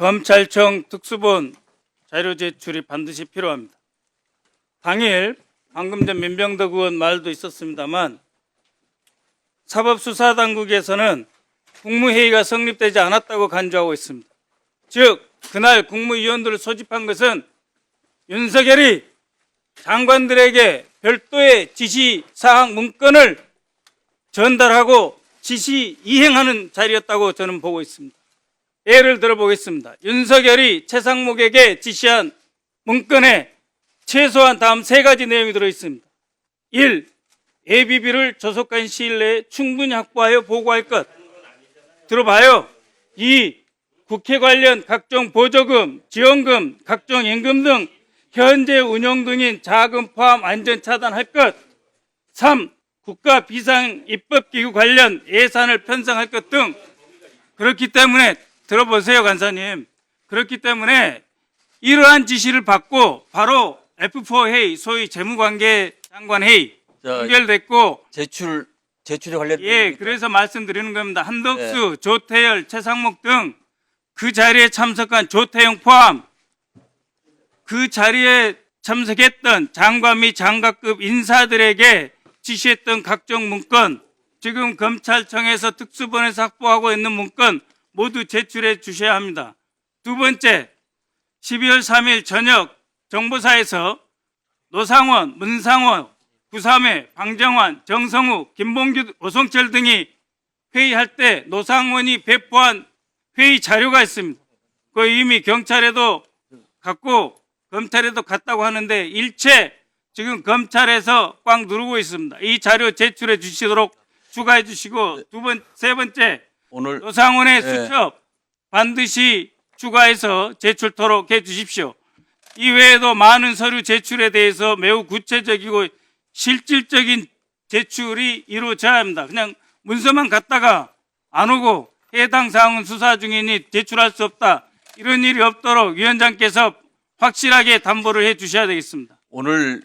검찰청 특수본 자료 제출이 반드시 필요합니다. 당일 방금 전 민병덕 의원 말도 있었습니다만 사법수사당국에서는 국무회의가 성립되지 않았다고 간주하고 있습니다. 즉 그날 국무위원들을 소집한 것은 윤석열이 장관들에게 별도의 지시 사항 문건을 전달하고 지시 이행하는 자리였다고 저는 보고 있습니다. 예를 들어 보겠습니다. 윤석열이 최상목에게 지시한 문건에 최소한 다음 세 가지 내용이 들어 있습니다. 1. ABB를 조속한 시일 내에 충분히 확보하여 보고할 것. 들어봐요. 2. 국회 관련 각종 보조금, 지원금, 각종 임금 등 현재 운영 중인 자금 포함 안전 차단할 것. 3. 국가 비상 입법기구 관련 예산을 편성할 것 등 그렇기 때문에 들어보세요, 간사님. 그렇기 때문에 이러한 지시를 받고 바로 F4 회의, 소위 재무관계 장관 회의 자, 연결됐고 제출 제출에 관련 예, 그래서 말씀드리는 겁니다. 한덕수, 조태열, 최상목 등 그 자리에 참석한 조태영 포함 그 자리에 참석했던 장관 및 장관급 인사들에게 지시했던 각종 문건, 지금 검찰청에서 특수본에서 확보하고 있는 문건 모두 제출해 주셔야 합니다. 두 번째, 12월 3일 저녁 정보사에서 노상원, 문상원, 구삼회, 방정환, 정성우, 김봉규, 오성철 등이 회의할 때 노상원이 배포한 회의 자료가 있습니다. 그 이미 경찰에도 갔고 검찰에도 갔다고 하는데 일체 지금 검찰에서 꽉 누르고 있습니다. 이 자료 제출해 주시도록 추가해 주시고 두 번, 세 번째 오늘 노상원의 네. 수첩 반드시 추가해서 제출토록 해 주십시오. 이외에도 많은 서류 제출에 대해서 매우 구체적이고 실질적인 제출이 이루어져야 합니다. 그냥 문서만 갖다가 안 오고 해당 사항은 수사 중이니 제출할 수 없다. 이런 일이 없도록 위원장께서 확실하게 담보를 해 주셔야 되겠습니다. 오늘